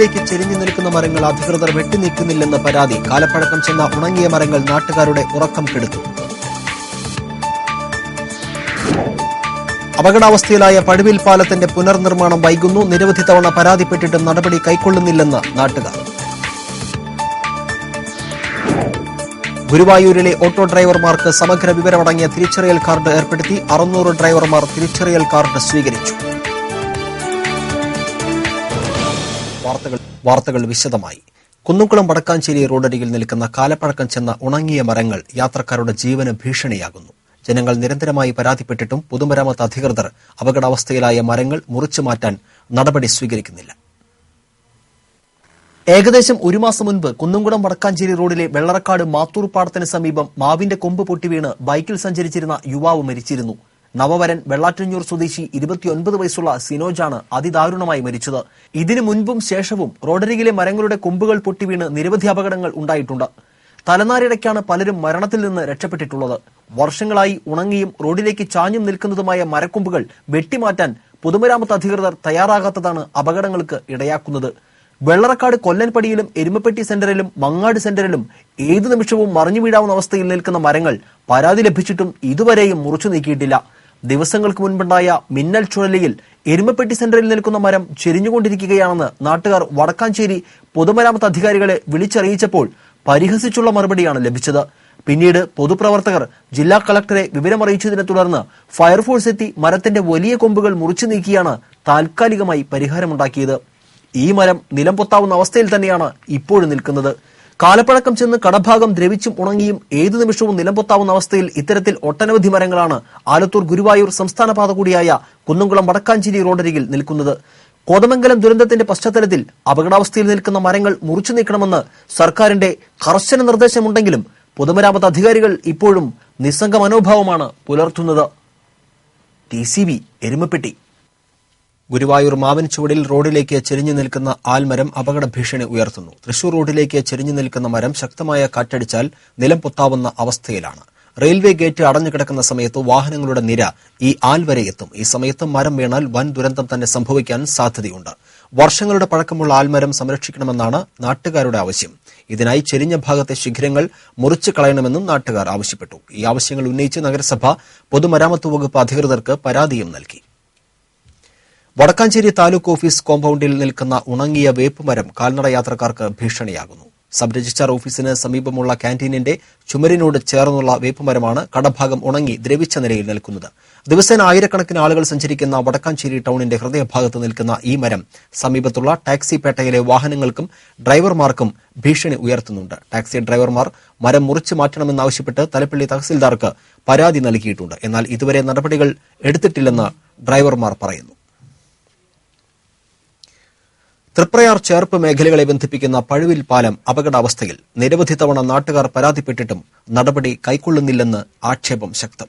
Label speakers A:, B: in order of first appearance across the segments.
A: റോഡിലേക്ക് ചെരിഞ്ഞു നിൽക്കുന്ന മരങ്ങൾ അധികൃതർ വെട്ടിനീക്കുന്നില്ലെന്ന പരാതി. കാലപ്പഴക്കം ചെന്ന ഉണങ്ങിയ മരങ്ങൾ നാട്ടുകാരുടെ ഉറക്കം കെടുത്തു. അപകടാവസ്ഥയിലായ പടുവിൽ പാലത്തിന്റെ പുനർനിർമ്മാണം വൈകുന്നു. നിരവധി തവണ പരാതിപ്പെട്ടിട്ടും നടപടി കൈക്കൊള്ളുന്നില്ലെന്ന് നാട്ടുകാർ. ഗുരുവായൂരിലെ ഓട്ടോ ഡ്രൈവർമാർക്ക് സമഗ്ര വിവരമടങ്ങിയ തിരിച്ചറിയൽ കാർഡ് ഏർപ്പെടുത്തി. അറുന്നൂറ് ഡ്രൈവർമാർ തിരിച്ചറിയൽ കാർഡ് സ്വീകരിച്ചു. വാർത്തകൾ വാർത്തകൾ വിശദമായി. കുന്നുകുളം വടക്കാഞ്ചേരി റോഡരികിൽ നിൽക്കുന്ന കാലപ്പഴക്കം ചെന്ന ഉണങ്ങിയ മരങ്ങൾ യാത്രക്കാരുടെ ജീവന് ഭീഷണിയാകുന്നു. ജനങ്ങൾ നിരന്തരമായി പരാതിപ്പെട്ടിട്ടും പൊതുമരാമത്ത് അധികൃതർ അപകടാവസ്ഥയിലായ മരങ്ങൾ മുറിച്ചു മാറ്റാൻ നടപടി സ്വീകരിക്കുന്നില്ല. ഏകദേശം ഒരു മാസം മുൻപ് കുന്നംകുളം വടക്കാഞ്ചേരി റോഡിലെ വെള്ളറക്കാട് മാത്തൂർ പാടത്തിന് സമീപം മാവിന്റെ കൊമ്പ് പൊട്ടിവീണ് ബൈക്കിൽ സഞ്ചരിച്ചിരുന്ന യുവാവ് മരിച്ചിരുന്നു. നവവരൻ വെള്ളാറ്റഞ്ഞൂർ സ്വദേശി ഇരുപത്തിയൊൻപത് വയസ്സുള്ള സിനോജാണ് അതിദാരുണമായി മരിച്ചത്. ഇതിനു മുൻപും ശേഷവും റോഡരികിലെ മരങ്ങളുടെ കൊമ്പുകൾ പൊട്ടിവീണ് നിരവധി അപകടങ്ങൾ ഉണ്ടായിട്ടുണ്ട്. തലനാരിടയ്ക്കാണ് പലരും മരണത്തിൽ നിന്ന് രക്ഷപ്പെട്ടിട്ടുള്ളത്. വർഷങ്ങളായി ഉണങ്ങിയും റോഡിലേക്ക് ചാഞ്ഞും നിൽക്കുന്നതുമായ മരക്കൊമ്പുകൾ വെട്ടിമാറ്റാൻ പൊതുമരാമത്ത് അധികൃതർ തയ്യാറാകാത്തതാണ് അപകടങ്ങൾക്ക് ഇടയാക്കുന്നത്. വെള്ളറക്കാട് കൊല്ലൻപടിയിലും എരുമപ്പെട്ടി സെന്ററിലും മങ്ങാട് സെന്ററിലും ഏതു നിമിഷവും മറിഞ്ഞു വീഴാവുന്ന അവസ്ഥയിൽ നിൽക്കുന്ന മരങ്ങൾ പരാതി ലഭിച്ചിട്ടും ഇതുവരെയും മുറിച്ചു നീക്കിയിട്ടില്ല. ദിവസങ്ങൾക്ക് മുൻപുണ്ടായ മിന്നൽ ചുഴലിയിൽ എരുമപ്പെട്ടി സെന്ററിൽ നിൽക്കുന്ന മരം ചെരിഞ്ഞുകൊണ്ടിരിക്കുകയാണെന്ന് നാട്ടുകാർ വടക്കാഞ്ചേരി പൊതുമരാമത്ത് അധികാരികളെ വിളിച്ചറിയിച്ചപ്പോൾ പരിഹസിച്ചുള്ള മറുപടിയാണ് ലഭിച്ചത്. പിന്നീട് പൊതുപ്രവർത്തകർ ജില്ലാ കളക്ടറെ വിവരമറിയിച്ചതിനെ തുടർന്ന് ഫയർഫോഴ്സ് എത്തി മരത്തിന്റെ വലിയ കൊമ്പുകൾ മുറിച്ചു നീക്കിയാണ് താൽക്കാലികമായി പരിഹാരമുണ്ടാക്കിയത്. ഈ മരം നിലം പൊത്താവുന്ന അവസ്ഥയിൽ തന്നെയാണ് ഇപ്പോഴും നിൽക്കുന്നത്. കാലപ്പഴക്കം ചെന്ന് കടഭാഗം ദ്രവിച്ചും ഉണങ്ങിയും ഏതു നിമിഷവും നിലംപൊത്താവുന്ന അവസ്ഥയിൽ ഇത്തരത്തിൽ ഒട്ടനവധി മരങ്ങളാണ് ആലത്തൂർ ഗുരുവായൂർ സംസ്ഥാന പാത കൂടിയായ കുന്നംകുളം വടക്കാഞ്ചേരി റോഡരികിൽ നിൽക്കുന്നത്. കോതമംഗലം ദുരന്തത്തിന്റെ പശ്ചാത്തലത്തിൽ അപകടാവസ്ഥയിൽ നിൽക്കുന്ന മരങ്ങൾ മുറിച്ചു നീക്കണമെന്ന് സർക്കാരിന്റെ കർശന നിർദ്ദേശമുണ്ടെങ്കിലും പൊതുമരാമത്ത് അധികാരികൾ ഇപ്പോഴും നിസ്സംഗ മനോഭാവമാണ് പുലർത്തുന്നത്. T C B Erumapetty. Guruvayur മാവൻ ചുവടിൽ റോഡിലേക്ക് ചെരിഞ്ഞു നിൽക്കുന്ന ആൽമരം അപകട ഭീഷണി ഉയർത്തുന്നു. തൃശൂർ റോഡിലേക്ക് ചെരിഞ്ഞു നിൽക്കുന്ന മരം ശക്തമായ കാറ്റടിച്ചാൽ നിലം പൊത്താവുന്ന അവസ്ഥയിലാണ്. റെയിൽവേ ഗേറ്റ് അടഞ്ഞു കിടക്കുന്ന സമയത്ത് വാഹനങ്ങളുടെ നിര ഈ ആൽ വരെ എത്തും. ഈ സമയത്ത് മരം വീണാൽ വൻ ദുരന്തം തന്നെ സംഭവിക്കാൻ സാധ്യതയുണ്ട്. വർഷങ്ങളുടെ പഴക്കമുള്ള ആൽമരം സംരക്ഷിക്കണമെന്നാണ് നാട്ടുകാരുടെ ആവശ്യം. ഇതിനായി ചെരിഞ്ഞ ഭാഗത്തെ ശിഖരങ്ങൾ മുറിച്ചു കളയണമെന്നും നാട്ടുകാർ ആവശ്യപ്പെട്ടു. ഈ ആവശ്യങ്ങൾ ഉന്നയിച്ച് നഗരസഭ പൊതുമരാമത്ത് വകുപ്പ് അധികൃതർക്ക് പരാതിയും നൽകി. വടക്കാഞ്ചേരി താലൂക്ക് ഓഫീസ് കോമ്പൌണ്ടിൽ നിൽക്കുന്ന ഉണങ്ങിയ വേപ്പുമരം കാൽനട യാത്രക്കാർക്ക് ഭീഷണിയാകുന്നു. സബ് രജിസ്ട്രാർ ഓഫീസിന് സമീപമുള്ള ക്യാന്റീനിന്റെ ചുമരിനോട് ചേർന്നുള്ള വേപ്പുമരമാണ് കടഭാഗം ഉണങ്ങി ദ്രവിച്ച നിലയിൽ നിൽക്കുന്നത്. ദിവസേന ആയിരക്കണക്കിന് ആളുകൾ സഞ്ചരിക്കുന്ന വടക്കാഞ്ചേരി ടൌണിന്റെ ഹൃദയഭാഗത്ത് നിൽക്കുന്ന ഈ മരം സമീപത്തുള്ള ടാക്സി പേട്ടയിലെ വാഹനങ്ങൾക്കും ഡ്രൈവർമാർക്കും ഭീഷണി ഉയർത്തുന്നുണ്ട്. ടാക്സി ഡ്രൈവർമാർ മരം മുറിച്ചു മാറ്റണമെന്നാവശ്യപ്പെട്ട് തലപ്പള്ളി തഹസിൽദാർക്ക് പരാതി നൽകിയിട്ടുണ്ട്. എന്നാൽ ഇതുവരെ നടപടികൾ എടുത്തിട്ടില്ലെന്ന് ഡ്രൈവർമാർ പറയുന്നു. തൃപ്രയാർ ചേർപ്പ് മേഖലകളെ ബന്ധിപ്പിക്കുന്ന പഴുവിൽ പാലം അപകടാവസ്ഥയിൽ നിരവധി തവണ നാട്ടുകാർ പരാതിപ്പെട്ടിട്ടും നടപടി കൈക്കൊള്ളുന്നില്ലെന്ന് ആക്ഷേപം ശക്തം.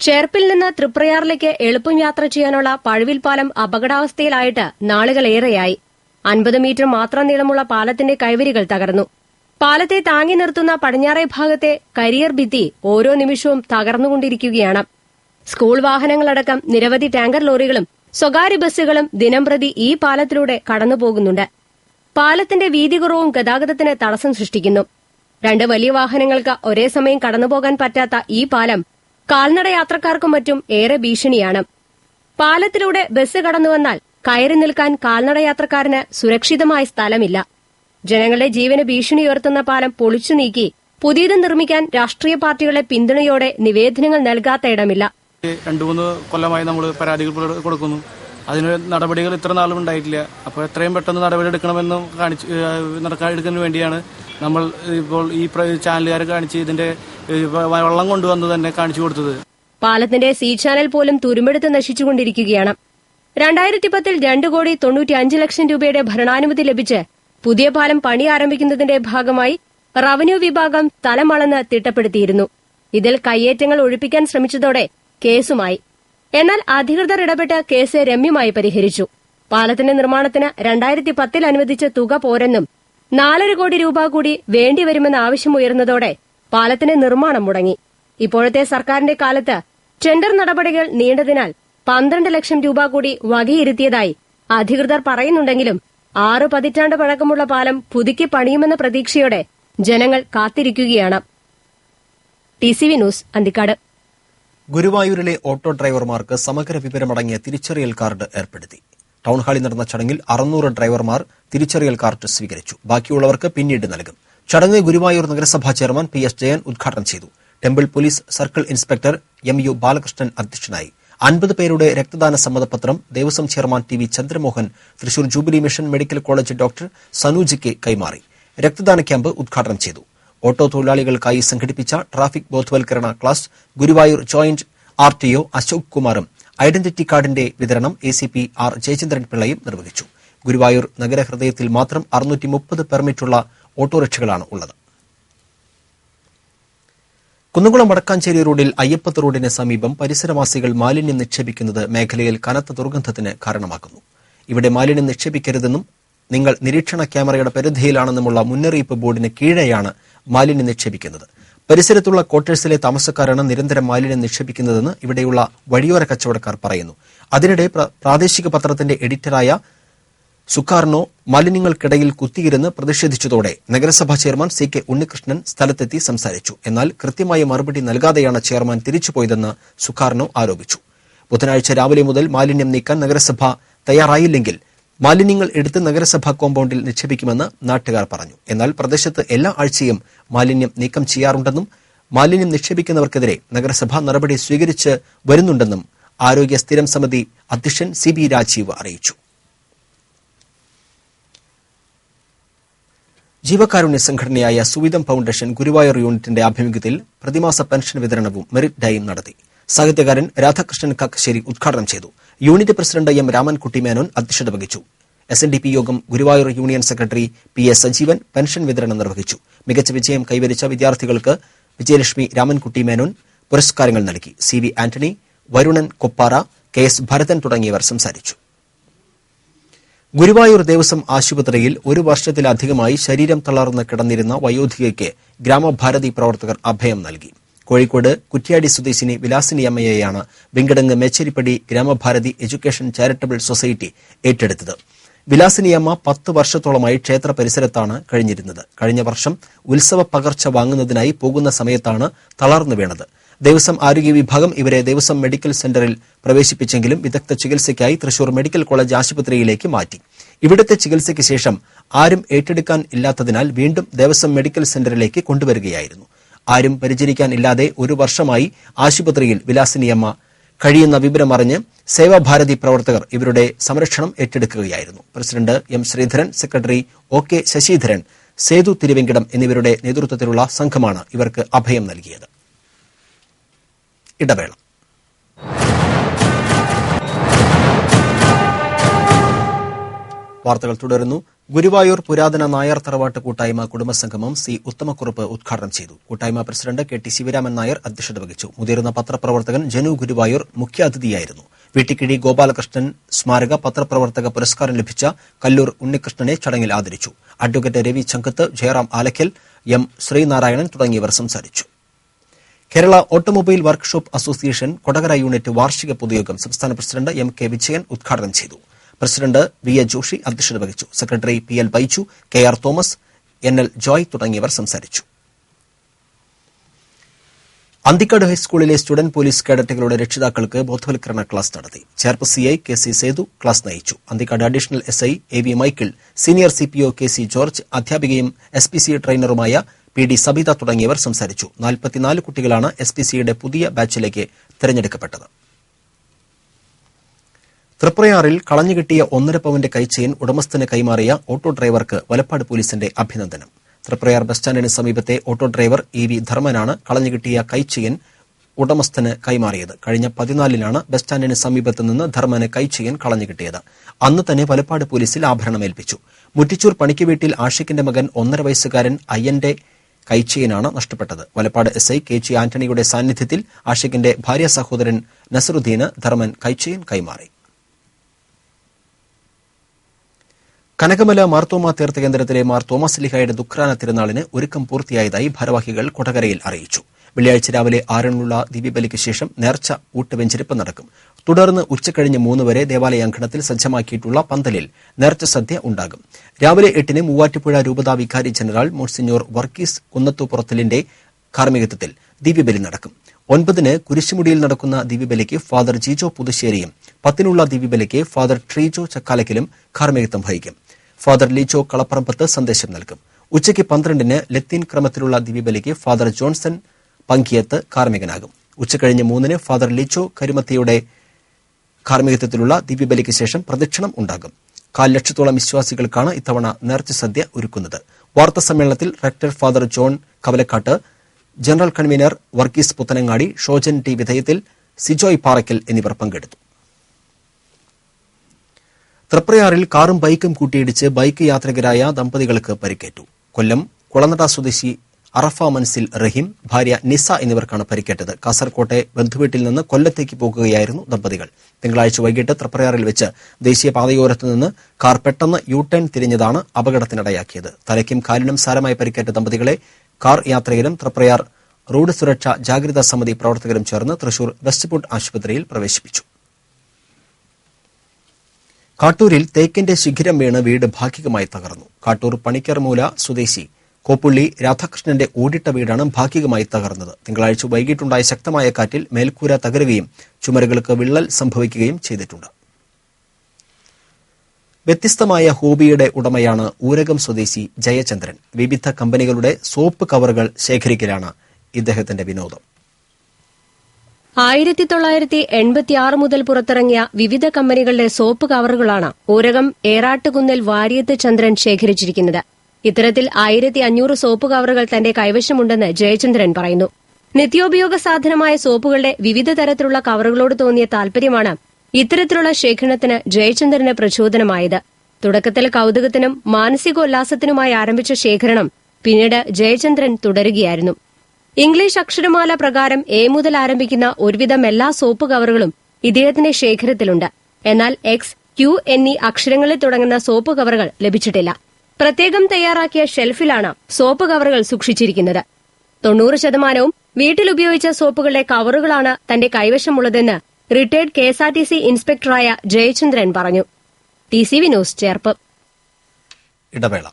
B: ചേർപ്പിൽ നിന്ന് തൃപ്രയാറിലേക്ക് എളുപ്പം യാത്ര ചെയ്യാനുള്ള പഴുവിൽ പാലം അപകടാവസ്ഥയിലായിട്ട് നാളുകളേറെയായി. അൻപത് മീറ്റർ മാത്രം നീളമുള്ള പാലത്തിന്റെ കൈവരികൾ തകർന്നു. പാലത്തെ താങ്ങി നിർത്തുന്ന പടിഞ്ഞാറേ ഭാഗത്തെ കരിയർ ഭിത്തി ഓരോ നിമിഷവും തകർന്നുകൊണ്ടിരിക്കുകയാണ്. സ്കൂൾ വാഹനങ്ങളടക്കം നിരവധി ടാങ്കർ ലോറികളും സ്വകാര്യ ബസ്സുകളും ദിനംപ്രതി ഈ പാലത്തിലൂടെ കടന്നുപോകുന്നുണ്ട്. പാലത്തിന്റെ വീതി കുറവും ഗതാഗതത്തിന് തടസ്സം സൃഷ്ടിക്കുന്നു. രണ്ട് വലിയ വാഹനങ്ങൾക്ക് ഒരേ സമയം കടന്നുപോകാൻ പറ്റാത്ത ഈ പാലം കാൽനട യാത്രക്കാർക്കും മറ്റും ഏറെ ഭീഷണിയാണ്. പാലത്തിലൂടെ ബസ് കടന്നുവന്നാൽ കയറി നിൽക്കാൻ കാൽനട യാത്രക്കാരന് സുരക്ഷിതമായ സ്ഥലമില്ല. ജനങ്ങളുടെ ജീവന് ഭീഷണി ഉയർത്തുന്ന പാലം പൊളിച്ചു നീക്കി പുതിയത് നിർമ്മിക്കാൻ രാഷ്ട്രീയ പാർട്ടികളെ പിന്തുണയോടെ നിവേദനങ്ങൾ നൽകാത്ത ഇടമില്ല.
C: രണ്ടു മൂന്ന് കൊല്ലമായി നമ്മൾ പരാതികൾ കൊടുക്കുന്നു. അതിന് നടപടികൾ ഇത്ര നാളും ഉണ്ടായിട്ടില്ല. അപ്പോൾ എത്രയും പെട്ടെന്ന് നടപടി എടുക്കണമെന്ന് കാണിച്ച് നടക്കാൻ എടുക്കുന്നതിന് വേണ്ടിയാണ് നമ്മൾ ഇപ്പോൾ ഈ ചാനലുകാർ കാണിച്ച് ഇതിന്റെ വള്ളം കൊണ്ടുവന്ന് തന്നെ കാണിച്ചു കൊടുത്തത്.
B: പാലത്തിന്റെ സി ചാനൽ പോലും തുരുമ്പെടുത്ത് നശിച്ചുകൊണ്ടിരിക്കുകയാണ് രണ്ടായിരത്തി പത്തിൽ രണ്ട് കോടി തൊണ്ണൂറ്റി അഞ്ച് ലക്ഷം രൂപയുടെ ഭരണാനുമതി ലഭിച്ച് പുതിയ പാലം പണി ആരംഭിക്കുന്നതിന്റെ ഭാഗമായി റവന്യൂ വിഭാഗം സ്ഥലം തിട്ടപ്പെടുത്തിയിരുന്നു. ഇതിൽ കയ്യേറ്റങ്ങൾ ഒഴിപ്പിക്കാൻ ശ്രമിച്ചതോടെ കേസുമായി. എന്നാൽ അധികൃതർ ഇടപെട്ട് കേസ് രമ്യമായി പരിഹരിച്ചു. പാലത്തിന്റെ നിർമ്മാണത്തിന് രണ്ടായിരത്തി പത്തിൽ അനുവദിച്ച തുക പോരെന്നും നാലര കോടി രൂപ കൂടി വേണ്ടിവരുമെന്ന ആവശ്യമുയർന്നതോടെ പാലത്തിന്റെ നിർമ്മാണം മുടങ്ങി. ഇപ്പോഴത്തെ സർക്കാരിന്റെ കാലത്ത് ടെൻഡർ നടപടികൾ നീണ്ടതിനാൽ പന്ത്രണ്ട് ലക്ഷം രൂപ കൂടി വകയിരുത്തിയതായി അധികൃതർ പറയുന്നുണ്ടെങ്കിലും ആറ് പതിറ്റാണ്ട് പഴക്കമുള്ള പാലം പുതുക്കി പണിയുമെന്ന പ്രതീക്ഷയോടെ ജനങ്ങൾ കാത്തിരിക്കുകയാണ്. T C V news Anthikad.
A: ഗുരുവായൂരിലെ ഓട്ടോ ഡ്രൈവർമാർക്ക് സമഗ്ര വിവരമടങ്ങിയ തിരിച്ചറിയൽ കാർഡ് ഏർപ്പെടുത്തി. ടൗൺ ഹാളിൽ നടന്ന ചടങ്ങിൽ അറുന്നൂറ് ഡ്രൈവർമാർ തിരിച്ചറിയൽ കാർഡ് സ്വീകരിച്ചു. ബാക്കിയുള്ളവർക്ക് പിന്നീട് നൽകും. ചടങ്ങ് ഗുരുവായൂർ നഗരസഭാ ചെയർമാൻ പി എസ് ജയൻ ഉദ്ഘാടനം ചെയ്തു. Temple police circle inspector M U Balakrishnan അധ്യക്ഷനായി. അൻപത് പേരുടെ രക്തദാന സമ്മതപത്രം Devaswom chairman T V Chandramohan Thrissur jubilee mission medical college doctor സനൂജിക്ക് കൈമാറി. രക്തദാന ക്യാമ്പ് ഉദ്ഘാടനം ചെയ്തു. ഓട്ടോ തൊഴിലാളികൾക്കായി സംഘടിപ്പിച്ച ട്രാഫിക് ബോധവൽക്കരണ class Guruvayur joint R T O Ashok കുമാറും ഐഡന്റിറ്റി കാർഡിന്റെ വിതരണം A C P R Jayachandran പിള്ളയും നിർവഹിച്ചു. ഗുരുവായൂർ നഗരഹൃദയത്തിൽ മാത്രം അറുന്നൂറ്റി മുപ്പത് പെർമിറ്റുള്ള ഓട്ടോറിക്ഷകളാണ് ഉള്ളത്. കുന്നുകുളം വടക്കാഞ്ചേരി റോഡിൽ അയ്യപ്പത്ത് റോഡിന് സമീപം പരിസരവാസികൾ മാലിന്യം നിക്ഷേപിക്കുന്നത് മേഖലയിൽ കനത്ത ദുർഗന്ധത്തിന് കാരണമാക്കുന്നു ഇവിടെ മാലിന്യം നിക്ഷേപിക്കരുതെന്നും നിങ്ങൾ നിരീക്ഷണ ക്യാമറയുടെ പരിധിയിലാണെന്നുമുള്ള മുന്നറിയിപ്പ് ബോർഡിന് കീഴെയാണ് മാലിന്യം നിക്ഷേപിക്കുന്നത്. പരിസരത്തുള്ള ക്വാർട്ടേഴ്സിലെ താമസക്കാരാണ് നിരന്തരം മാലിന്യം നിക്ഷേപിക്കുന്നതെന്ന് ഇവിടെയുള്ള വഴിയോര കച്ചവടക്കാർ പറയുന്നു. അതിനിടെ പ്രാദേശിക പത്രത്തിന്റെ എഡിറ്ററായ സുക്കാർണോ മാലിന്യങ്ങൾക്കിടയിൽ കുത്തിയിരുന്ന് പ്രതിഷേധിച്ചതോടെ നഗരസഭാ ചെയർമാൻ സി കെ ഉണ്ണികൃഷ്ണൻ സ്ഥലത്തെത്തി സംസാരിച്ചു. എന്നാൽ കൃത്യമായ മറുപടി നൽകാതെയാണ് ചെയർമാൻ തിരിച്ചുപോയതെന്ന് സുക്കാർണോ ആരോപിച്ചു. ബുധനാഴ്ച രാവിലെ മുതൽ മാലിന്യം നീക്കാൻ നഗരസഭ തയ്യാറായില്ലെങ്കിൽ മാലിന്യങ്ങൾ എടുത്ത് നഗരസഭാ കോമ്പൗണ്ടിൽ നിക്ഷേപിക്കുമെന്ന് നാട്ടുകാർ പറഞ്ഞു. എന്നാൽ പ്രദേശത്ത് എല്ലാ ആഴ്ചയും മാലിന്യം നീക്കം ചെയ്യാറുണ്ടെന്നും മാലിന്യം നിക്ഷേപിക്കുന്നവർക്കെതിരെ നഗരസഭ നടപടി സ്വീകരിച്ച് വരുന്നുണ്ടെന്നും ആരോഗ്യ സ്ഥിരം സമിതി അധ്യക്ഷൻ സി ബി രാജീവ് അറിയിച്ചു. ജീവകാരുണ്യ സംഘടനയായ സുവിധം ഫൗണ്ടേഷൻ ഗുരുവായൂർ യൂണിറ്റിന്റെ ആഭിമുഖ്യത്തിൽ പ്രതിമാസ പെൻഷൻ വിതരണവും മെറിറ്റ് ഡേയും നടത്തി. സാഹിത്യകാരൻ രാധാകൃഷ്ണൻ കക്കശ്ശേരി ഉദ്ഘാടനം ചെയ്തു. Unit president M Ramankutty Menon അധ്യക്ഷത വഹിച്ചു. S N D P Yogam Guruvayur union secretary P S Sajeevan pension വിതരണം നിർവഹിച്ചു. മികച്ച വിജയം കൈവരിച്ച വിദ്യാർത്ഥികൾക്ക് വിജയലക്ഷ്മി രാമൻകുട്ടി മേനോൻ പുരസ്കാരങ്ങൾ നൽകി. C V Antony Varunan Koppara K S Bharathan തുടങ്ങിയവർ സംസാരിച്ചു. ഗുരുവായൂർ ദേവസ്വം ആശുപത്രിയിൽ ഒരു വർഷത്തിലധികമായി ശരീരം തളർന്ന് കിടന്നിരുന്ന വയോധികയ്ക്ക് ഗ്രാമഭാരതി പ്രവർത്തകർ അഭയം നൽകി. കോഴിക്കോട് കുറ്റ്യാടി സ്വദേശിനി Vilasini അമ്മയെയാണ് Venkitangu Mecherippadi Gramabharathi education charitable society ഏറ്റെടുത്തത്. വിലാസിനിയമ്മ പത്ത് വർഷത്തോളമായി ക്ഷേത്ര പരിസരത്താണ് കഴിഞ്ഞിരുന്നത്. കഴിഞ്ഞ വർഷം ഉത്സവ പകർച്ച വാങ്ങുന്നതിനായി പോകുന്ന സമയത്താണ് തളർന്നു വീണത്. ദേവസ്വം ആരോഗ്യ വിഭാഗം ഇവരെ ദേവസ്വം മെഡിക്കൽ സെന്ററിൽ പ്രവേശിപ്പിച്ചെങ്കിലും വിദഗ്ധ ചികിത്സയ്ക്കായി തൃശൂർ മെഡിക്കൽ കോളേജ് ആശുപത്രിയിലേക്ക് മാറ്റി. ഇവിടുത്തെ ചികിത്സയ്ക്ക് ശേഷം ആരും ഏറ്റെടുക്കാൻ ഇല്ലാത്തതിനാൽ വീണ്ടും ദേവസ്വം മെഡിക്കൽ സെന്ററിലേക്ക് കൊണ്ടുവരികയായിരുന്നു. ആരും പരിചരിക്കാൻ ഇല്ലാതെ ഒരു വർഷമായി ആശുപത്രിയിൽ വിലാസിനിയമ്മ. കഴിയുന്ന വിവരം വിവരമറിഞ്ഞ് സേവാഭാരതി പ്രവർത്തകർ ഇവരുടെ സംരക്ഷണം ഏറ്റെടുക്കുകയായിരുന്നു. President M Sreedharan secretary O K Sasidharan Sethu Thiruvenkitam എന്നിവരുടെ നേതൃത്വത്തിലുള്ള സംഘമാണ് ഇവർക്ക് അഭയം നൽകിയത്. ഇടവേള. വാർത്തകൾ തുടരുന്നു. ഗുരുവായൂർ പുരാതന നായർ തറവാട്ട് കൂട്ടായ്മ കുടുംബസംഗമം സി ഉത്തമക്കുറുപ്പ് ഉദ്ഘാടനം ചെയ്തു. കൂട്ടായ്മ president K T Sivaraman Nair അധ്യക്ഷത വഹിച്ചു. മുതിർന്ന പത്രപ്രവർത്തകൻ ജനു ഗുരുവായൂർ മുഖ്യാതിഥിയായിരുന്നു. വീട്ടിക്കിഴി ഗോപാലകൃഷ്ണൻ സ്മാരക പത്രപ്രവർത്തക പുരസ്കാരം ലഭിച്ച കല്ലൂർ ഉണ്ണികൃഷ്ണനെ ചടങ്ങിൽ ആദരിച്ചു. അഡ്വക്കേറ്റ് രവി ചങ്കത്ത് ജയറാം ആലക്കൽ എം ശ്രീനാരായണൻ തുടങ്ങിയവർ സംസാരിച്ചു. Kerala automobile workshop association Kodakara unit വാർഷിക പൊതുയോഗം സംസ്ഥാന പ്രസിഡന്റ് എം കെ വിജയൻ ഉദ്ഘാടനം ചെയ്തു. പ്രസിഡന്റ് വി എ ജോഷി അധ്യക്ഷത വഹിച്ചു. Secretary P L Baichu K R Thomas N L Joy തുടങ്ങിയവർ സംസാരിച്ചു. അന്തിക്കാട് ഹൈസ്കൂളിലെ സ്റ്റുഡന്റ് പോലീസ് കേഡറ്റുകളുടെ രക്ഷിതാക്കൾക്ക് ബോധവൽക്കരണ ക്ലാസ് നടത്തി. Cherpu CI K C Sethu class നയിച്ചു. Anthikad additional S I A V Michael senior C P O K C George അധ്യാപികയും S P C ട്രെയിനറുമായ P D Sabitha തുടങ്ങിയവർ സംസാരിച്ചു. നാൽപ്പത്തിനാല് കുട്ടികളാണ് എസ് പി സിയുടെ പുതിയ ബാച്ചിലേക്ക് തെരഞ്ഞെടുക്കപ്പെട്ടത്. തൃപ്രയാറിൽ കളഞ്ഞുകിട്ടിയ ഒന്നര പവന്റെ കൈച്ചെയിൻ ഉടമസ്ഥന് കൈമാറിയ ഓട്ടോ ഡ്രൈവർക്ക് വലപ്പാട് പോലീസിന്റെ അഭിനന്ദനം. തൃപ്രയാർ ബസ് സ്റ്റാൻഡിന് സമീപത്തെ ഓട്ടോ ഡ്രൈവർ ഇ വി ധർമ്മനാണ് കളഞ്ഞുകിട്ടിയ കൈച്ചെയിൻ ഉടമസ്ഥന് കൈമാറിയത്. കഴിഞ്ഞ പതിനാലിനാണ് ബസ് സ്റ്റാൻഡിന് സമീപത്ത് നിന്ന് ധർമ്മന് കൈച്ചെയിൻ കളഞ്ഞുകിട്ടിയത് അന്ന് തന്നെ വലപ്പാട് പോലീസിൽ ആഭരണമേൽപ്പിച്ചു. മുറ്റിച്ചൂർ പണിക്ക് വീട്ടിൽ ആഷിഖിന്റെ മകൻ ഒന്നര വയസ്സുകാരൻ അയ്യന്റെ കൈച്ചെയിനാണ് നഷ്ടപ്പെട്ടത്. Valappad S I K G ആന്റണിയുടെ സാന്നിധ്യത്തിൽ ആഷിഖിന്റെ ഭാര്യ സഹോദരൻ നസറുദ്ദീന് ധർമ്മൻ കൈച്ചെയിൻ കൈമാറി. കനകമല മാർത്തോമ തീർത്ഥകേന്ദ്രത്തിലെ മാർ തോമസ് ലിഹായുടെ ദുഃഖാന തിരുനാളിന് ഒരുക്കം പൂർത്തിയായതായി ഭാരവാഹികൾ കൊടകരയിൽ അറിയിച്ചു. വെള്ളിയാഴ്ച രാവിലെ ആറിനുള്ള ദിവ്യബലിക്ക് ശേഷം നേർച്ച ഊട്ടുവെഞ്ചിരിപ്പ് നടക്കും. തുടർന്ന് ഉച്ചകഴിഞ്ഞ് മൂന്ന് വരെ ദേവാലയ അങ്കണത്തിൽ സജ്ജമാക്കിയിട്ടുള്ള പന്തലിൽ നേർച്ച സദ്യ ഉണ്ടാകും. രാവിലെ എട്ടിന് മൂവാറ്റുപുഴ രൂപതാ വികാരി ജനറൽ മോൺസിഞ്ഞോർ വർഗീസ് കുന്നത്തുപുറത്തലിന്റെ കാർമ്മികത്വത്തിൽ ദിവ്യബലി നടക്കും. ഒൻപതിന് കുരിശുമുടിയിൽ നടക്കുന്ന ദിവ്യബലിക്ക് ഫാദർ ജിജോ പുതുശ്ശേരിയും പത്തിനുള്ള ദിവ്യബലിക്ക് ഫാദർ ട്രീജോ ചക്കാലക്കിലും കാർമ്മികത്വം വഹിക്കും. ഫാദർ ലീജോ കളപ്പറമ്പത്ത് സന്ദേശം നൽകും. ഉച്ചയ്ക്ക് പന്ത്രണ്ടിന് ലത്തീൻ ക്രമത്തിലുള്ള ദിവ്യബലിക്ക് ഫാദർ ജോൺസൺ പങ്കിയത്ത് കാർമ്മികനാകും. ഉച്ചകഴിഞ്ഞ് മൂന്നിന് ഫാദർ ലിച്ചോ കരുമത്തിയുടെ കാർമ്മികത്വത്തിലുള്ള ദിവ്യബലിക്ക് ശേഷം പ്രദക്ഷിണം ഉണ്ടാകും. കാൽ ലക്ഷത്തോളം വിശ്വാസികൾക്കാണ് ഇത്തവണ നേർച്ച സദ്യ ഒരുക്കുന്നത്. വാർത്താ സമ്മേളനത്തിൽ rector father John Kavalakkattu general convener Varghese Puthanangadi Shojan T വിധേയത്തിൽ Sijoy Parakkal എന്നിവർ പങ്കെടുത്തു. തൃപ്രയാറിൽ കാറും ബൈക്കും കൂട്ടിയിടിച്ച് ബൈക്ക് യാത്രികരായ ദമ്പതികൾക്ക് പരിക്കേറ്റു. കൊല്ലം കുളനട സ്വദേശി അറഫ മൻസിൽ റഹീം ഭാര്യ നിസ എന്നിവർക്കാണ് പരിക്കേറ്റത്. കാസർകോട്ടെ ബന്ധുവീട്ടിൽ നിന്ന് കൊല്ലത്തേക്ക് പോകുകയായിരുന്നു ദമ്പതികൾ. തിങ്കളാഴ്ച വൈകിട്ട് തൃപ്രയാറിൽ വെച്ച് ദേശീയപാതയോരത്ത് നിന്ന് കാർ പെട്ടെന്ന് യു ടേൺ തിരിഞ്ഞതാണ് അപകടത്തിനിടയാക്കിയത്. തലയ്ക്കും കാലിനും സാരമായി പരിക്കേറ്റ ദമ്പതികളെ കാർ യാത്രികരും തൃപ്രയാർ റോഡ് സുരക്ഷാ ജാഗ്രതാ സമിതി പ്രവർത്തകരും ചേർന്ന് തൃശൂർ വെസ്റ്റ്പുട്ട് ആശുപത്രിയിൽ പ്രവേശിപ്പിച്ചു. കാട്ടൂരിൽ തേക്കിന്റെ ശിഖിരം വീണ് വീട് ഭാഗികമായി തകർന്നു. കാട്ടൂർ പണിക്കർമൂല സ്വദേശി കോപ്പുള്ളി രാധാകൃഷ്ണന്റെ ഓടിട്ട വീടാണ് ഭാഗികമായി തകർന്നത്. തിങ്കളാഴ്ച വൈകിട്ടുണ്ടായ ശക്തമായ കാറ്റിൽ മേൽക്കൂര തകരുകയും ചുമരുകൾക്ക് വിള്ളൽ സംഭവിക്കുകയും ചെയ്തിട്ടുണ്ട്. വ്യത്യസ്തമായ ഹോബിയുടെ ഉടമയാണ് ഊരകം സ്വദേശി ജയചന്ദ്രൻ. വിവിധ കമ്പനികളുടെ സോപ്പ് കവറുകൾ ശേഖരിക്കലാണ് ഇദ്ദേഹത്തിന്റെ വിനോദം.
B: ആയിരത്തി തൊള്ളായിരത്തി എൺപത്തിയാറ് മുതൽ പുറത്തിറങ്ങിയ വിവിധ കമ്പനികളുടെ സോപ്പ് കവറുകളാണ് ഊരകം ഏറാട്ടുകുന്നൽ വാര്യത്ത് ചന്ദ്രൻ ശേഖരിച്ചിരിക്കുന്നത്. ഇത്തരത്തിൽ ആയിരത്തി അഞ്ഞൂറ് സോപ്പ് കവറുകൾ തന്റെ കൈവശമുണ്ടെന്ന് ജയചന്ദ്രൻ പറയുന്നു. നിത്യോപയോഗ സാധനമായ സോപ്പുകളുടെ വിവിധ തരത്തിലുള്ള കവറുകളോട് തോന്നിയ താൽപര്യമാണ് ഇത്തരത്തിലുള്ള ശേഖരണത്തിന് ജയചന്ദ്രന് പ്രചോദനമായത്. തുടക്കത്തിൽ കൌതുകത്തിനും മാനസികോല്ലാസത്തിനുമായി ആരംഭിച്ച ശേഖരണം പിന്നീട് ജയചന്ദ്രൻ തുടരുകയായിരുന്നു. ഇംഗ്ലീഷ് അക്ഷരമാല പ്രകാരം എ മുതൽ ആരംഭിക്കുന്ന ഒരുവിധം എല്ലാ സോപ്പ് കവറുകളും ഇദ്ദേഹത്തിന്റെ ശേഖരത്തിലുണ്ട്. എന്നാൽ എക്സ് ക്യു എന്നീ അക്ഷരങ്ങളിൽ തുടങ്ങുന്ന സോപ്പ് കവറുകൾ ലഭിച്ചിട്ടില്ല. പ്രത്യേകം തയ്യാറാക്കിയ ഷെൽഫിലാണ് സോപ്പ് കവറുകൾ സൂക്ഷിച്ചിരിക്കുന്നത്. തൊണ്ണൂറ് ശതമാനവും വീട്ടിൽ ഉപയോഗിച്ച സോപ്പുകളുടെ കവറുകളാണ് തന്റെ കൈവശമുള്ളതെന്ന് retired K S R T C ഇൻസ്പെക്ടറായ Jayachandran പറഞ്ഞു. T C V news Cherpu.
A: ഇടവേള.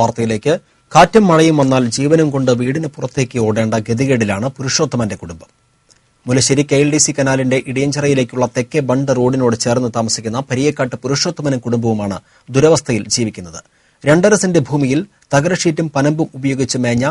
A: വാർത്തയിലേക്ക്. കാറ്റും മഴയും വന്നാൽ ജീവനും കൊണ്ട് വീടിന് പുറത്തേക്ക് ഓടേണ്ട ഗതികേടിലാണ് പുരുഷോത്തമന്റെ കുടുംബം. Mulassery K L D C കനാലിന്റെ ഇടിയഞ്ചിറയിലേക്കുള്ള തെക്കേ ബണ്ട് റോഡിനോട് ചേർന്ന് താമസിക്കുന്ന പരിയേക്കാട്ട് പുരുഷോത്തമനും കുടുംബവുമാണ് ദുരവസ്ഥയിൽ ജീവിക്കുന്നത്. രണ്ടര സെന്റ് ഭൂമിയിൽ തകരഷീറ്റും പനമ്പും ഉപയോഗിച്ച് മേഞ്ഞ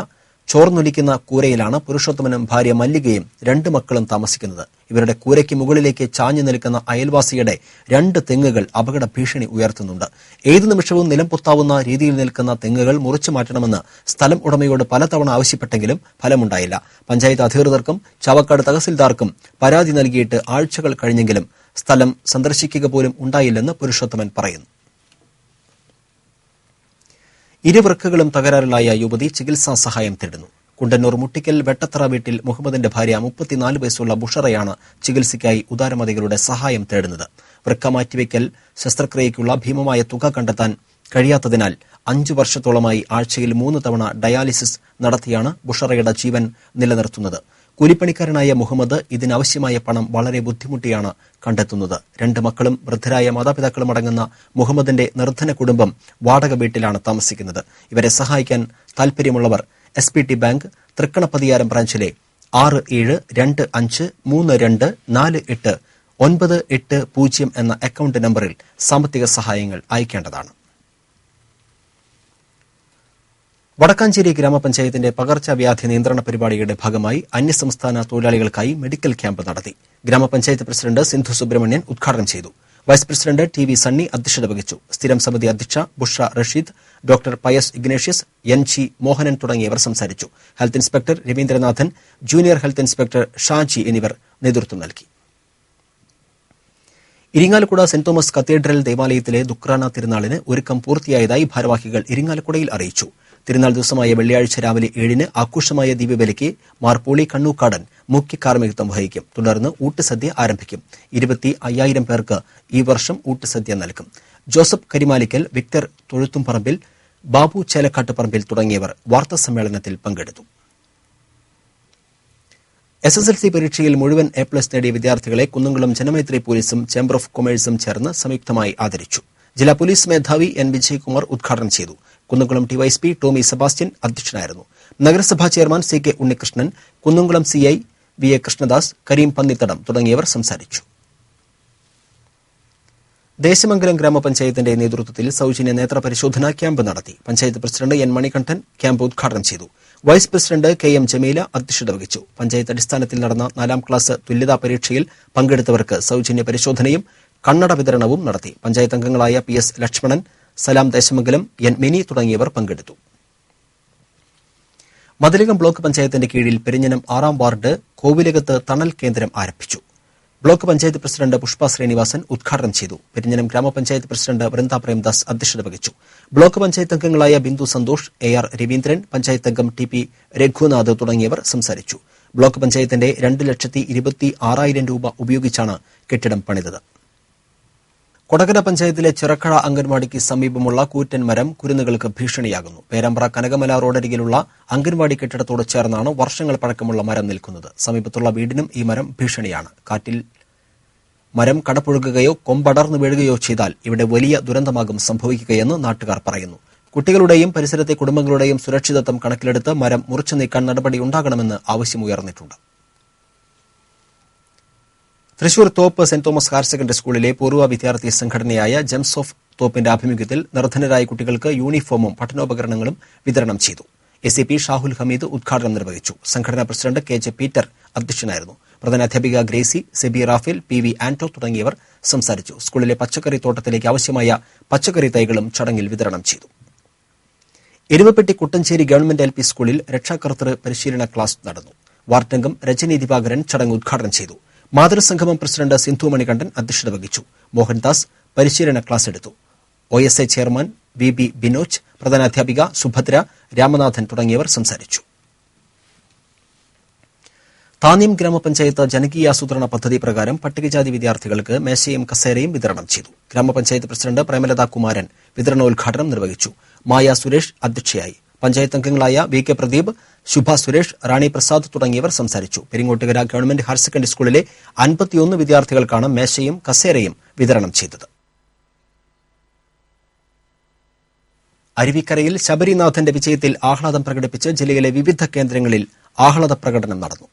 A: ചോർന്നൊലിക്കുന്ന കൂരയിലാണ് പുരുഷോത്തമനും ഭാര്യ മല്ലികയും രണ്ട് മക്കളും താമസിക്കുന്നത്. ഇവരുടെ കൂരയ്ക്ക് മുകളിലേക്ക് ചാഞ്ഞു നിൽക്കുന്ന അയൽവാസിയുടെ രണ്ട് തെങ്ങുകൾ അപകട ഭീഷണി ഉയർത്തുന്നുണ്ട്. ഏതു നിമിഷവും നിലം പൊത്താവുന്ന രീതിയിൽ നിൽക്കുന്ന തെങ്ങുകൾ മുറിച്ചു മാറ്റണമെന്ന് സ്ഥലം ഉടമയോട് പലതവണ ആവശ്യപ്പെട്ടെങ്കിലും ഫലമുണ്ടായില്ല. പഞ്ചായത്ത് അധികൃതർക്കും ചാവക്കാട് തഹസിൽദാർക്കും പരാതി നൽകിയിട്ട് ആഴ്ചകൾ കഴിഞ്ഞെങ്കിലും സ്ഥലം സന്ദർശിക്കുക പോലും ഉണ്ടായില്ലെന്ന് പുരുഷോത്തമൻ പറയുന്നു. ഇരുവൃക്കകളും തകരാറിലായ യുവതി ചികിത്സാ സഹായം തേടുന്നു. കുണ്ടന്നൂർ മുട്ടിക്കൽ വെട്ടത്തറ വീട്ടിൽ മുഹമ്മദിന്റെ ഭാര്യ മുപ്പത്തിനാല് വയസ്സുള്ള ബുഷറയാണ് ചികിത്സയ്ക്കായി ഉദാരമതികളുടെ സഹായം തേടുന്നത്. വൃക്ക മാറ്റിവെക്കൽ ശസ്ത്രക്രിയയ്ക്കുള്ള ഭീമമായ തുക കണ്ടെത്താൻ കഴിയാത്തതിനാൽ അഞ്ചു വർഷത്തോളമായി ആഴ്ചയിൽ മൂന്ന് തവണ ഡയാലിസിസ് നടത്തിയാണ് ബുഷറയുടെ ജീവൻ നിലനിർത്തുന്നത്. കൂലിപ്പണിക്കാരനായ മുഹമ്മദ് ഇതിനാവശ്യമായ പണം വളരെ ബുദ്ധിമുട്ടിയാണ് കണ്ടെത്തുന്നത്. രണ്ട് മക്കളും വൃദ്ധരായ മാതാപിതാക്കളും അടങ്ങുന്ന മുഹമ്മദിന്റെ നിർദ്ധന കുടുംബം വാടക വീട്ടിലാണ് താമസിക്കുന്നത്. ഇവരെ സഹായിക്കാൻ താൽപര്യമുള്ളവർ S P T bank Thrikkanapathiyaram ബ്രാഞ്ചിലെ ആറ് ഏഴ് രണ്ട് അഞ്ച് മൂന്ന് രണ്ട് നാല് എട്ട് ഒൻപത് എട്ട് പൂജ്യം എന്ന അക്കൌണ്ട് നമ്പറിൽ സാമ്പത്തിക സഹായങ്ങൾ അയക്കേണ്ടതാണ്. വടക്കാഞ്ചേരി ഗ്രാമപഞ്ചായത്തിന്റെ പകർച്ചവ്യാധി നിയന്ത്രണ പരിപാടിയുടെ ഭാഗമായി അന്യസംസ്ഥാന തൊഴിലാളികൾക്കായി മെഡിക്കൽ ക്യാമ്പ് നടത്തി. ഗ്രാമപഞ്ചായത്ത് പ്രസിഡന്റ് സിന്ധു സുബ്രഹ്മണ്യൻ ഉദ്ഘാടനം ചെയ്തു. Vice president T V Sunny അധ്യക്ഷത വഹിച്ചു. സ്ഥിരം സമിതി അധ്യക്ഷ Busha Rasheed doctor Pius Ignatius N G Mohanan തുടങ്ങിയവർ സംസാരിച്ചു. Health inspector Raveendranathan junior health inspector Shaji എന്നിവർ നേതൃത്വം നൽകി. ഇരിങ്ങാലക്കുട സെന്റ് തോമസ് കത്തീഡ്രൽ ദേവാലയത്തിലെ ദുക്രാന തിരുനാളിന് ഒരുക്കം പൂർത്തിയായതായി ഭാരവാഹികൾ ഇരിങ്ങാലക്കുടയിൽ അറിയിച്ചു. തിരുനാൾ ദിവസമായ വെള്ളിയാഴ്ച രാവിലെ ഏഴിന് ആഘോഷമായ ദീപബലിക്ക് മാർ പോളി കണ്ണൂക്കാടൻ മുഖ്യ കാർമ്മികത്വം വഹിക്കും. തുടർന്ന് ഊട്ടുസദ്യ ആരംഭിക്കും. ഇരുപത്തി അയ്യായിരം പേർക്ക് ഈ വർഷം ഊട്ടുസദ്യ നൽകും. ജോസഫ് കരിമാലിക്കൽ വിക്ടർ തൊഴുത്തുംപറമ്പിൽ ബാബു ചേലക്കാട്ടുപറമ്പിൽ തുടങ്ങിയവർ വാർത്താ സമ്മേളനത്തിൽ പങ്കെടുത്തു. എസ് എസ് എൽ സി പരീക്ഷയിൽ മുഴുവൻ എ പ്ലസ് നേടിയ വിദ്യാർത്ഥികളെ കുന്നംകുളം ജനമൈത്രി പോലീസും ചേംബർ ഓഫ് കൊമേഴ്സും ചേർന്ന് സംയുക്തമായി ആദരിച്ചു. ജില്ലാ പോലീസ് മേധാവി എൻ വിജയകുമാർ ഉദ്ഘാടനം ചെയ്തു. കുന്നംകുളം ഡിവൈഎസ്പി ടോമി സെബാസ്റ്റ്യൻ അധ്യക്ഷനായിരുന്നു. നഗരസഭാ chairman C K Unnikrishnan Kunnamkulam CI V A Krishnadas Kareem Pannithadam തുടങ്ങിയവർ സംസാരിച്ചു. ദേശമംഗലം ഗ്രാമപഞ്ചായത്തിന്റെ നേതൃത്വത്തിൽ സൌജന്യ നേത്ര പരിശോധനാ ക്യാമ്പ് നടത്തി. Panchayat president N Manikandan camp ഉദ്ഘാടനം ചെയ്തു. Vice president K M Jameela അധ്യക്ഷത വഹിച്ചു. പഞ്ചായത്ത് അടിസ്ഥാനത്തിൽ നടന്ന നാലാം ക്ലാസ് തുല്യതാ പരീക്ഷയിൽ പങ്കെടുത്തവർക്ക് സൌജന്യ പരിശോധനയും കണ്ണട വിതരണവും നടത്തി. പഞ്ചായത്ത് അംഗങ്ങളായ P S Lakshmanan Salam Desamangalam N Mini തുടങ്ങിയവർ പങ്കെടുത്തു. മതിലകം ബ്ലോക്ക് പഞ്ചായത്തിന്റെ കീഴിൽ പെരിഞ്ഞനം ആറാം വാർഡ് കോവിലകത്ത് തണൽ കേന്ദ്രം ആരംഭിച്ചു. ബ്ലോക്ക് പഞ്ചായത്ത് പ്രസിഡന്റ് പുഷ്പ ശ്രീനിവാസൻ ഉദ്ഘാടനം ചെയ്തു. പെരിഞ്ഞനം ഗ്രാമപഞ്ചായത്ത് പ്രസിഡന്റ് വൃന്ദ പ്രേംദാസ് അധ്യക്ഷത വഹിച്ചു. ബ്ലോക്ക് പഞ്ചായത്ത് അംഗങ്ങളായ ബിന്ദു സന്തോഷ് എ ആർ രവീന്ദ്രൻ പഞ്ചായത്ത് അംഗം ടി പി രഘുനാഥ് തുടങ്ങിയവർ സംസാരിച്ചു. ബ്ലോക്ക് പഞ്ചായത്തിന്റെ രണ്ട് ലക്ഷത്തി ഇരുപത്തി ആറായിരം രൂപ ഉപയോഗിച്ചാണ് കെട്ടിടം പണിതത്. കൊടകര പഞ്ചായത്തിലെ ചിറക്കഴ അംഗൻവാടിക്ക് സമീപമുള്ള കൂറ്റൻ മരം കുരുന്നുകൾക്ക് ഭീഷണിയാകുന്നു. പേരമ്പ്ര കനകമല റോഡരികിലുള്ള അംഗൻവാടി കെട്ടിടത്തോട് ചേർന്നാണ് വർഷങ്ങൾ പഴക്കമുള്ള മരം നിൽക്കുന്നത്. സമീപത്തുള്ള വീടിനും ഈ മരം ഭീഷണിയാണ്. കാറ്റിൽ മരം കടപ്പുഴുകുകയോ കൊമ്പടർന്നു വീഴുകയോ ചെയ്താൽ ഇവിടെ വലിയ ദുരന്തമാകും സംഭവിക്കുകയെന്ന് നാട്ടുകാർ പറയുന്നു. കുട്ടികളുടെയും പരിസരത്തെ കുടുംബങ്ങളുടെയും സുരക്ഷിതത്വം കണക്കിലെടുത്ത് മരം മുറിച്ചു നീക്കാൻ നടപടി ഉണ്ടാകണമെന്ന് ആവശ്യമുയർന്നിട്ടുണ്ട് Thrissur Thope saint Thomas higher secondary സ്കൂളിലെ പൂർവ വിദ്യാർത്ഥി സംഘടനയായ ജെംസ് ഓഫ് തോപ്പിന്റെ ആഭിമുഖ്യത്തിൽ നിർധനരായ കുട്ടികൾക്ക് യൂണിഫോമും പഠനോപകരണങ്ങളും വിതരണം ചെയ്തു. S C P Shahul Hameed ഉദ്ഘാടനം നിർവഹിച്ചു. സംഘടനാ പ്രസിഡന്റ് കെ ജെ പീറ്റർ അധ്യക്ഷനായിരുന്നു. പ്രധാന അധ്യാപിക Gracy Seby Raphael P V Anto തുടങ്ങിയവർ സംസാരിച്ചു. സ്കൂളിലെ പച്ചക്കറി തോട്ടത്തിലേക്ക് ആവശ്യമായ പച്ചക്കറി തൈകളും ചടങ്ങിൽ വിതരണം ചെയ്തു. Erumappetty Kuttanchery government L P സ്കൂളിൽ രക്ഷാകർത്തൃ പരിശീലന ക്ലാസ് നടന്നു. വാർഡംഗം രജനി ദിവാകരൻ ചടങ്ങ് ഉദ്ഘാടനം ചെയ്തു. മാതൃസംഗമം പ്രസിഡന്റ് സിന്ധു മണികണ്ഠൻ അധ്യക്ഷത വഹിച്ചു. മോഹൻദാസ് പരിശീലന ക്ലാസ് എടുത്തു. O S A chairman V B Binoj പ്രധാനാധ്യാപിക Subhadra Ramanathan തുടങ്ങിയവർ സംസാരിച്ചു. താന്യം ഗ്രാമപഞ്ചായത്ത് ജനകീയാസൂത്രണ പദ്ധതി പ്രകാരം പട്ടികജാതി വിദ്യാർത്ഥികൾക്ക് മേശയും കസേരയും വിതരണം ചെയ്തു. ഗ്രാമപഞ്ചായത്ത് പ്രസിഡന്റ് പ്രേമലത കുമാരൻ വിതരണോദ്ഘാടനം നിർവഹിച്ചു. മായ സുരേഷ് അധ്യക്ഷയായി. പഞ്ചായത്ത് അംഗങ്ങളായ വി കെ പ്രദീപ് ശുഭ സുരേഷ് റാണി പ്രസാദ് തുടങ്ങിയവർ സംസാരിച്ചു. പെരിങ്ങോട്ടുകര ഗവൺമെന്റ് ഹയർ സെക്കൻഡറി സ്കൂളിലെ അൻപത്തിയൊന്ന് വിദ്യാർത്ഥികൾക്കാണ് മേശയും കസേരയും വിതരണം ചെയ്തത്. അരുവിക്കരയിൽ ശബരിനാഥന്റെ വിജയത്തിൽ ആഹ്ലാദം പ്രകടിപ്പിച്ച് ജില്ലയിലെ വിവിധ കേന്ദ്രങ്ങളിൽ ആഹ്ലാദ പ്രകടനം നടന്നു.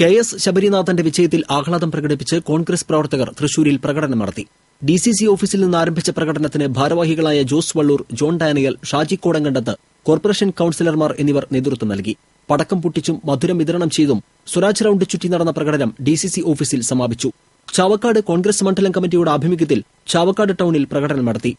A: കെ എസ് ശബരിനാഥന്റെ വിജയത്തിൽ ആഹ്ലാദം പ്രകടിപ്പിച്ച് കോൺഗ്രസ് പ്രവർത്തകർ തൃശൂരിൽ പ്രകടനം നടത്തി. ഡി സി സി ഓഫീസിൽ നിന്ന് ആരംഭിച്ച പ്രകടനത്തിന് ഭാരവാഹികളായ Jose Valloor John Daniel Shaji Kodankandath corporation കൌൺസിലർമാർ എന്നിവർ നേതൃത്വം നൽകി. പടക്കം പൊട്ടിച്ചും മധുരം വിതരണം ചെയ്തും സ്വരാജ് റൌണ്ട് ചുറ്റി നടന്ന പ്രകടനം ഡി സി സി ഓഫീസിൽ സമാപിച്ചു. ചാവക്കാട് കോൺഗ്രസ് മണ്ഡലം കമ്മിറ്റിയുടെ ആഭിമുഖ്യത്തിൽ ചാവക്കാട് ടൌണിൽ പ്രകടനം നടത്തി.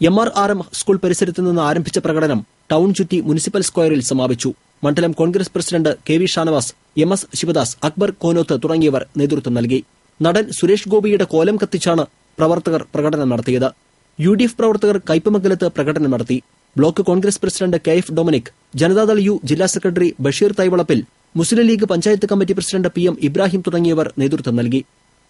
A: M R R M school പരിസരത്ത് നിന്ന് ആരംഭിച്ച പ്രകടനം ടൗൺ ചുറ്റി മുനിസിപ്പൽ സ്ക്വയറിൽ സമാപിച്ചു. മണ്ഡലം Congress president K V Shanavas M S Sivadas Akbar Konoth തുടങ്ങിയവർ നേതൃത്വം നൽകി. നടൻ സുരേഷ് ഗോപിയുടെ കോലം കത്തിച്ചാണ് പ്രവർത്തകർ പ്രകടനം നടത്തിയത്. യു ഡി എഫ് പ്രവർത്തകർ കയ്പമംഗലത്ത് പ്രകടനം നടത്തി. Block Congress president K F Dominic Janata Dal U ജില്ലാ secretary Basheer Thaivalappil Muslim League panchayat committee president P M Ibrahim തുടങ്ങിയവർ നേതൃത്വം നൽകി.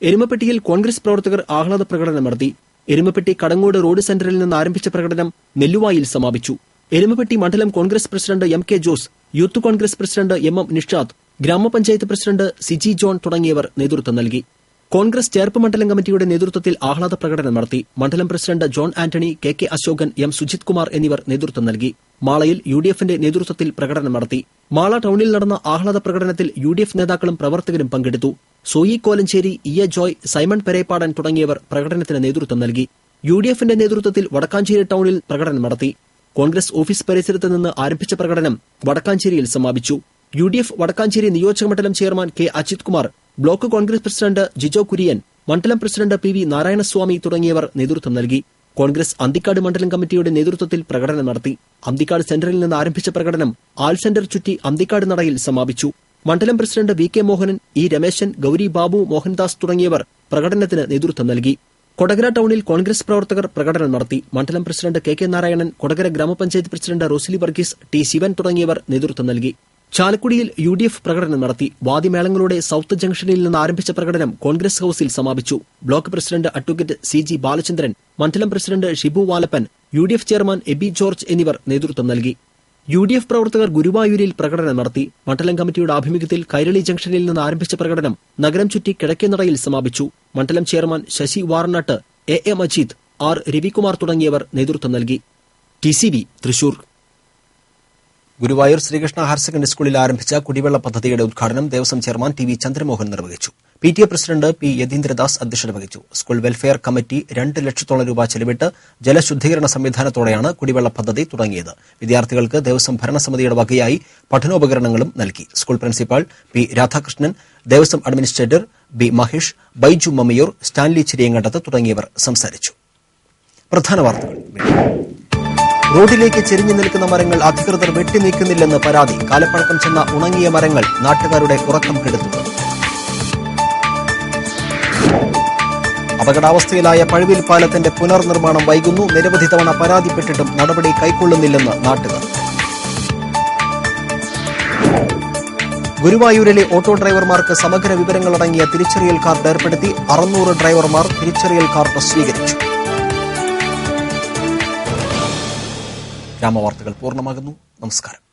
A: എരുമപ്പെട്ടിയിൽ കോൺഗ്രസ് പ്രവർത്തകർ ആഹ്ലാദ പ്രകടനം നടത്തി. എരുമപ്പെട്ടി കടങ്ങോട് റോഡ് സെന്ററിൽ നിന്ന് ആരംഭിച്ച പ്രകടനം നെല്ലുവായിൽ സമാപിച്ചു. എരുമപ്പെട്ടി മണ്ഡലം Congress president M K Jose youth Congress president M M Nishad ഗ്രാമപഞ്ചായത്ത് പ്രസിഡന്റ് സിജി ജോൺ തുടങ്ങിയവർ നേതൃത്വം നൽകി. കോൺഗ്രസ് ചേർപ്പ് മണ്ഡലം കമ്മിറ്റിയുടെ നേതൃത്വത്തിൽ ആഹ്ലാദ പ്രകടനം നടത്തി മണ്ഡലം president John Antony K K Asokan M Sujith Kumar എന്നിവർ നേതൃത്വം നൽകി. മാളയിൽ യു ഡി എഫിന്റെ നേതൃത്വത്തിൽ പ്രകടനം നടത്തി. മാള ടൌണിൽ നടന്ന ആഹ്ലാദ പ്രകടനത്തിൽ യു ഡി എഫ് നേതാക്കളും പ്രവർത്തകരും പങ്കെടുത്തു. Soy Kolenchery E A Joy Simon Perepadan തുടങ്ങിയവർ പ്രകടനത്തിന് നേതൃത്വം നൽകി. യു ഡി എഫിന്റെ നേതൃത്വത്തിൽ വടക്കാഞ്ചേരി ടൌണിൽ പ്രകടനം നടത്തി. കോൺഗ്രസ് ഓഫീസ് പരിസരത്ത് നിന്ന് ആരംഭിച്ച പ്രകടനം വടക്കാഞ്ചേരിയിൽ സമാപിച്ചു. യു ഡി എഫ് വടക്കാഞ്ചേരി നിയോജകമണ്ഡലം chairman K Ajith Kumar block Congress president Jijo Kurian മണ്ഡലം പ്രസിഡന്റ് പി വി നാരായണസ്വാമി തുടങ്ങിയവർ നേതൃത്വം നൽകി. കോൺഗ്രസ് അന്തിക്കാട് മണ്ഡലം കമ്മിറ്റിയുടെ നേതൃത്വത്തിൽ പ്രകടനം നടത്തി. അന്തിക്കാട് സെന്ററിൽ നിന്ന് ആരംഭിച്ച പ്രകടനം ആൽ സെന്റർ ചുറ്റി അന്തിക്കാട് നടയിൽ സമാപിച്ചു. മണ്ഡലം president V K Mohanan E Rameshan Gauri Babu Mohandas തുടങ്ങിയവർ പ്രകടനത്തിന് നേതൃത്വം നൽകി. കൊടകര ടൌണിൽ കോൺഗ്രസ് പ്രവർത്തകർ പ്രകടനം നടത്തി. മണ്ഡലം president K K Narayanan Kodakara ഗ്രാമപഞ്ചായത്ത് പ്രസിഡന്റ് റോസിലി വർഗീസ് ടി ശിവൻ തുടങ്ങിയവർ നേതൃത്വം നൽകി. ചാലക്കുടിയിൽ യു ഡി എഫ് പ്രകടനം നടത്തി വാദിമേളങ്ങളുടെ സൌത്ത് ജംഗ്ഷനിൽ നിന്ന് ആരംഭിച്ച പ്രകടനം കോൺഗ്രസ് ഹൌസിൽ സമാപിച്ചു. Block president advocate C G Balachandran മണ്ഡലം president Shibu Valappan U D F chairman Aby George എന്നിവർ നേതൃത്വം നൽകി. യു ഡി എഫ് പ്രവർത്തകർ ഗുരുവായൂരിൽ പ്രകടനം നടത്തി. മണ്ഡലം കമ്മിറ്റിയുടെ ആഭിമുഖ്യത്തിൽ കൈരളി ജംഗ്ഷനിൽ നിന്ന് ആരംഭിച്ച പ്രകടനം നഗരം ചുറ്റി കിഴക്കേനടയിൽ സമാപിച്ചു. മണ്ഡലം chairman Sasi Varanatt A A Majeed R Ravikumar തുടങ്ങിയവർ നേതൃത്വം നൽകി. T C B Thrissur. Guruvayur Sreekrishna higher secondary സ്കൂളിൽ ആരംഭിച്ച കുടിവെള്ള പദ്ധതിയുടെ ഉദ്ഘാടനം Devaswom chairman T V Chandramohan നിർവഹിച്ചു. P T A president P Yatheendradas അധ്യക്ഷത വഹിച്ചു. സ്കൂൾ വെൽഫെയർ കമ്മിറ്റി രണ്ട് ലക്ഷത്തോളം രൂപ ചെലവിട്ട് ജലശുദ്ധീകരണ സംവിധാനത്തോടെയാണ് കുടിവെള്ള പദ്ധതി തുടങ്ങിയത്. വിദ്യാർത്ഥികൾക്ക് ദേവസ്വം ഭരണസമിതിയുടെ വകയായി പഠനോപകരണങ്ങളും നൽകി. School principal P Radhakrishnan Devaswom administrator B Mahesh Baiju Mammiyur Stanley Chiriyankandath തുടങ്ങിയവർ സംസാരിച്ചു. പ്രധാന വാർത്തകൾ. റോഡിലേക്ക് ചെരിഞ്ഞു നിൽക്കുന്ന മരങ്ങൾ അധികൃതർ വെട്ടിനീക്കുന്നില്ലെന്ന് പരാതി. കാലപ്പഴക്കം ചെന്ന ഉണങ്ങിയ മരങ്ങൾ നാട്ടുകാരുടെ ഉറക്കം കെടുത്തു. അപകടാവസ്ഥയിലായ പഴുവിൽ പാലത്തിന്റെ പുനർനിർമ്മാണം വൈകുന്നു. നിരവധി തവണ പരാതിപ്പെട്ടിട്ടും നടപടി കൈക്കൊള്ളുന്നില്ലെന്ന് നാട്ടുകാർ. ഗുരുവായൂരിലെ ഓട്ടോ ഡ്രൈവർമാർക്ക് സമഗ്ര വിവരങ്ങളടങ്ങിയ തിരിച്ചറിയൽ കാർഡ് ഏർപ്പെടുത്തി അറുന്നൂറ് ഡ്രൈവർമാർ തിരിച്ചറിയൽ കാർഡ് സ്വീകരിച്ചു. ഗ്രാമവാർത്തകൾ പൂർണമാകുന്നു. നമസ്കാരം.